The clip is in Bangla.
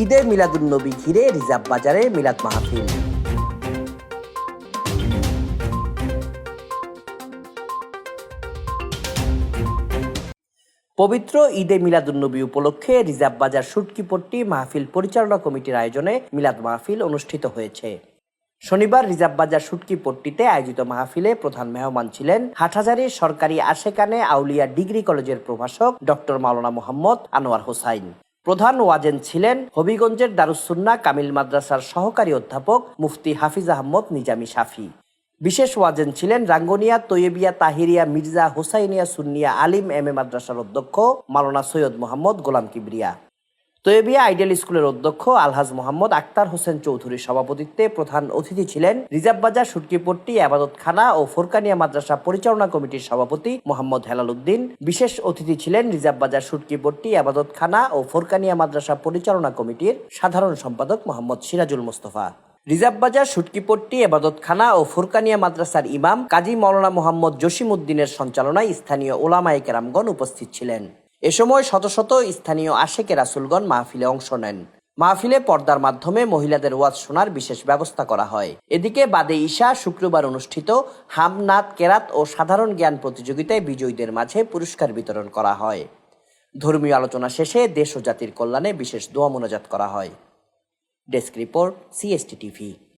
ঈদে মিলাদুন্নবী ঘিরে রিজার্ভ বাজারে মিলাদ মাহফিল। পবিত্র ঈদে মিলাদুন্নবী উপলক্ষে রিজার্ভ বাজার সুটকিপট্টি মাহফিল পরিচালনা কমিটির আয়োজনে মিলাদ মাহফিল অনুষ্ঠিত হয়েছে। শনিবার রিজার্ভ বাজার সুটকি পট্টিতে আয়োজিত মাহফিলে প্রধান মেহমান ছিলেন হাটহাজারীর সরকারি আশেকানে আউলিয়া ডিগ্রি কলেজের প্রভাষক ডক্টর মাওলানা মোহাম্মদ আনোয়ার হোসাইন। প্রধান ওয়াজেন ছিলেন হবিগঞ্জের দারুসুন্না কামিল মাদ্রাসার সহকারী অধ্যাপক মুফতি হাফিজ আহমদ নিজামি শাফি। বিশেষ ওয়াজেন ছিলেন রাঙ্গনিয়া তৈয়বিয়া তাহিরিয়া মির্জা হোসাইনিয়া সুন্নিয়া আলিম এম এ মাদ্রাসার অধ্যক্ষ মালানা সৈয়দ মোহাম্মদ গোলাম কিবরিয়া। তৈয়বিয়া আইডিয়াল স্কুলের অধ্যক্ষ আলহাজ মোহাম্মদ আক্তার হোসেন চৌধুরীর সভাপতিত্বে প্রধান অতিথি ছিলেন রিজার্ভ বাজার সুটকিপট্টি আবাদতখানা ও ফোরকানিয়া মাদ্রাসা পরিচালনা কমিটির সভাপতি মোহাম্মদ হেলাল উদ্দিন বিশেষ অতিথি ছিলেন রিজার্ভ বাজার সুটকিপট্টি আবাদতখানা ও ফোরকানিয়া মাদ্রাসা পরিচালনা কমিটির সাধারণ সম্পাদক মোহাম্মদ সিরাজুল মোস্তফা। রিজার্ভ বাজার সুটকিপট্টি এবাদতখানা ও ফুরকানিয়া মাদ্রাসার ইমাম কাজী মৌলানা মোহাম্মদ জসিম উদ্দিনের সঞ্চালনায় স্থানীয় ওলামায়ে কেরামগণ উপস্থিত ছিলেন। এ সময় শত শত স্থানীয় আশেকে রাসুলগণ মাহফিলে অংশ নেন। মাহফিলে পর্দার মাধ্যমে মহিলাদের ওয়াজ শোনার বিশেষ ব্যবস্থা করা হয়। এদিকে বাদে ঈশা শুক্রবার অনুষ্ঠিত হামনাথ কেরাত ও সাধারণ জ্ঞান প্রতিযোগিতায় বিজয়ীদের মাঝে পুরস্কার বিতরণ করা হয়। ধর্মীয় আলোচনা শেষে দেশ ও জাতির কল্যাণে বিশেষ দোয়া মোনাজাত করা হয়। Desk report, CST TV.